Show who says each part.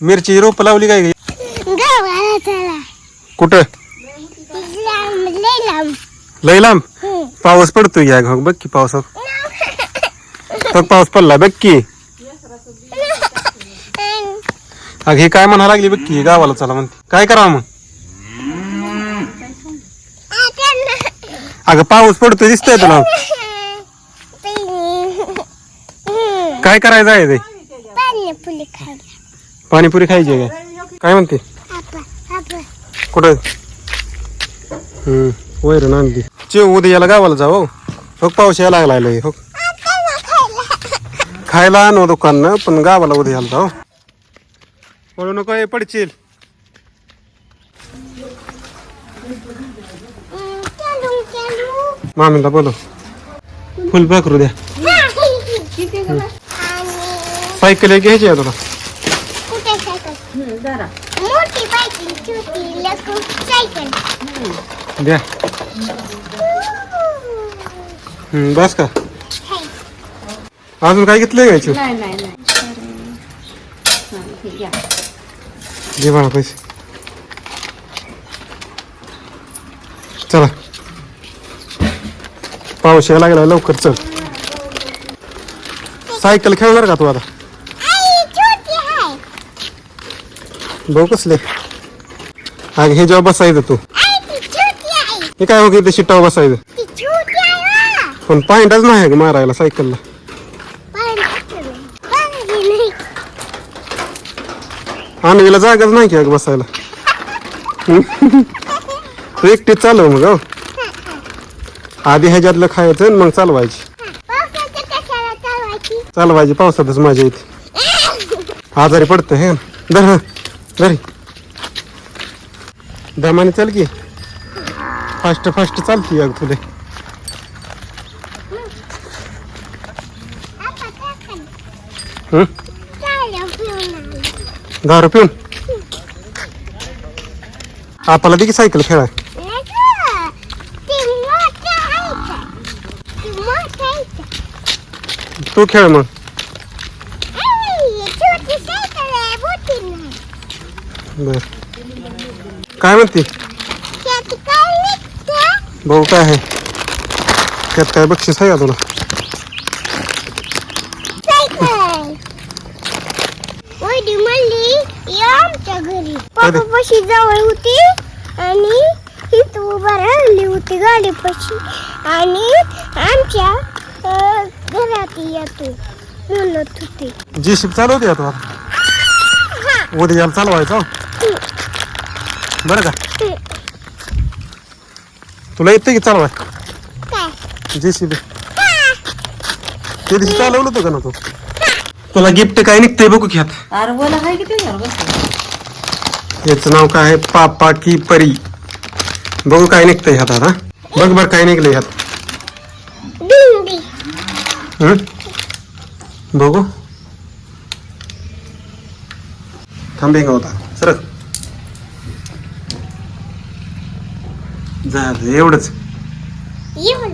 Speaker 1: मिरची रोप लावली काय? ग?
Speaker 2: गावाला चला
Speaker 1: कुठं?
Speaker 2: लांब लय लांब.
Speaker 1: लय लांब
Speaker 2: हम्म.
Speaker 1: पाऊस पडतोय या घ बघ की पावसात. बघ पाऊस पडला बघ की. अग हे काय म्हणा लागली बघ की गावाला चला म्हणते. काय करावं मग? अगं पाऊस पडतोय दिसतोय तुला. काय करायचं आहे ते?
Speaker 2: खायला.
Speaker 1: पाणीपुरी खायची आहे काय? काय म्हणते? कुठं? हम्म वैरण आणली. चे उद्या याला गावाला जाऊ हो. पाऊस यायला लागला हो. खायला आणू दुकान पण गावाला उद्या यायला जाऊ. पळू नको हे पडशील. मामीला बोलो फुल भाकरू द्या. सायकल घ्यायची आहे तुला.
Speaker 2: मोठी छोटी लकू सायकल.
Speaker 1: द्या. हम्म, बस का. अजून काय घेतलंय घ्यायचं
Speaker 3: नाही नाही नाही. हां, हे घ्या.
Speaker 1: घे बाळा पैसे. चला. पाऊस यायला लागला लवकर चल. सायकल खेळणार का तू आता? भाऊ कसले? अग हे जेव्हा बसायचं तू. हे काय हो इथे शिटावर बसायचं? पण पॉइंटच नाही मारायला सायकलला. आणवीला जागाच नाही की अगं बसायला. तू एकटीच चालव मग हो. आधी ह्याच्यातलं खायचं आणि मग चालवायची.
Speaker 2: चालवायची
Speaker 1: चालवायची पावसातच माझ्या इथे. आजारी पडतं हे. धर. हं, दमाने चल की. फास्ट फास्ट चालती अग तुले
Speaker 2: आपण पिऊन
Speaker 1: दारू पिऊन आपल्याला दे की सायकल खेळाय.
Speaker 2: तू
Speaker 1: खेळ मग
Speaker 2: आई, छोटी सायकल आहे, मोठी नाही.
Speaker 1: बर. काय म्हणते? भाऊ काय आहे? त्यात काय बक्षीस आहे का तुला?
Speaker 2: पप्पापाशी जवळ होती आणि इथं उभा राहिली होती गाडीपाशी आणि आमच्या घरात येतो म्हणत होती.
Speaker 1: जी शिप चालवते आता उद्या याला चालवायचं हो. बरं का. तुला येते की? चालवाय.
Speaker 2: काय?
Speaker 1: जी ते दिवशी चालवलं होतं का ना तू? तुला गिफ्ट काय निघतंय बघू की ह्यात
Speaker 3: अरे बोला
Speaker 1: याचं नाव काय आहे? पापा की परी. बघू काय निघतंय ह्यात आता. बघ बरं काय निघलंय ह्यात. हं? बघू. थांबे का होता. सर झालं एवढंच.
Speaker 2: येऊन